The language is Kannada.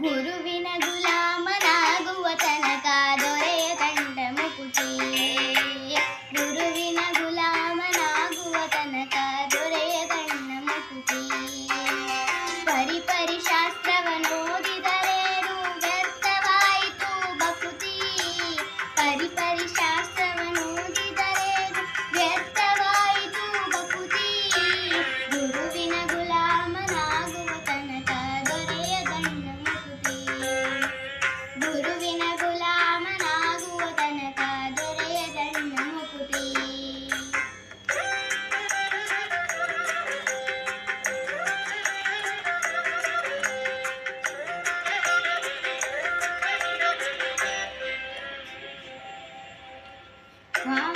ಗುರುವಿನ ಗುಲಾಮನಾಗುವ ತನಕ ದೊರೆಯ ಕಂಡ ಮುಕುತಿ ಗುರುವಿನ ಗುಲಾಮನಾಗುವ ತನಕ ದೊರೆಯ ಕಣ್ಣ ಮುಕುತಿ ಪರಿಪರಿ ಶಾಸ್ತ್ರವನ್ನು ಶಾಸ್ತ್ರವ ನೋಡಿದರೇನು ವ್ಯರ್ಥವಾಯಿತು ಬಕುತಿ ಶಾಸ್ತ್ರ 啊